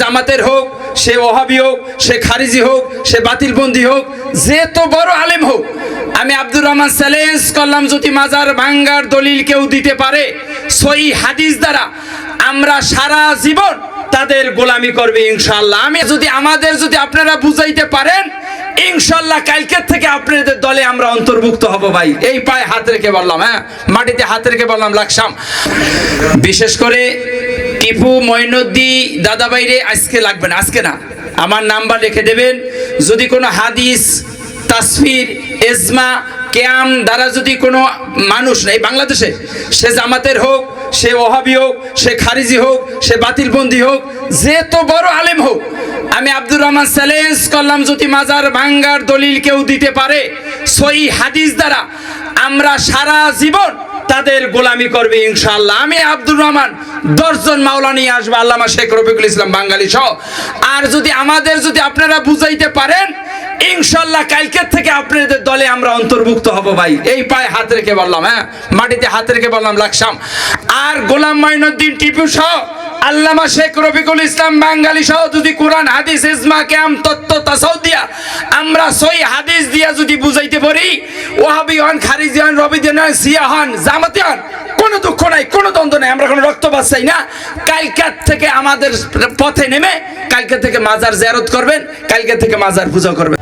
জামাতের হোক, সে ওহাবি হোক, সে খারিজি হোক, সে বাতিলবন্দি হোক, যে তো বড় আলেম হোক। আমি আব্দুর রহমান চ্যালেঞ্জ করলাম যদি মাজার ভাঙ্গার দলিল কেউ দিতে পারে সই হাদিস দ্বারা, আমরা সারা জীবন তাদের গোলামি করবে ইনশাল্লাহ আমি যদি, আমাদের যদি আপনারা বুঝাইতে পারেন ইনশাল্লাহ কালকের থেকে আপনাদের দলে আমরা অন্তর্ভুক্ত হব ভাই। এই পায়ে হাত রেখে বললাম হ্যাঁ মাটিতে হাত রেখে বললাম, লাকসাম। বিশেষ করে টিপু মঈনুদ্দি দাদা বাইরে আজকে লাগবে না, আজকে না। আমার নাম্বার লিখে দেবেন। যদি কোনো হাদিস, তাসফির, এজমা, কেয়াম দ্বারা যদি কোনো মানুষ নেই বাংলাদেশে, সে জামাতের হোক, সে ওহাবি হোক, সে খারিজি হোক, সে বাতিলবন্দি হোক, যে তো বড় আলেম হোক, আমি আব্দুর রহমান চ্যালেঞ্জ করলাম যদি মাজার ভাঙ্গার দলিল কেউ দিতে পারে, সই হাদিস দ্বারা, আমরা সারা জীবন তাদের গোলামি করবে ইনশাআল্লাহ। আমি আব্দুর রহমান দশজন মাওলা নিয়ে আসব, আল্লামা শেখ রফিকুল ইসলাম বাঙালি সহ। আর যদি আমাদের যদি আপনারা বুঝাইতে পারেন ইনশাল্লাহ কালকের থেকে আপনাদের দলে আমরা অন্তর্ভুক্ত হব ভাই। এই পায়ে হাত রেখে বললাম হ্যাঁ? মাটিতে হাত রেখে বললাম, লাকসাম। আর গোলাম মাইনুদ্দিন টিপু সহ, আল্লামা শেখ রফিকুল ইসলাম বাঙালি সহ যদি কোরআন, হাদিস, ইজমা, কেয়াম, তত্ত্ব তাসাউ দিয়া আমরা সই হাদিস দিয়া যদি বুঝাইতে পারি ওহাবি হন খারিজি হন রবিদিন হন সিয়া হন জামাতি হন কোনো দুঃখ নাই, কোনো দ্বন্দ্ব নাই, আমরা কোনো রক্ত চাই না। কালকার থেকে আমাদের পথে নেমে, কালকে থেকে মাজার জেরত করবেন, কালকে থেকে মাজার পূজা করবেন।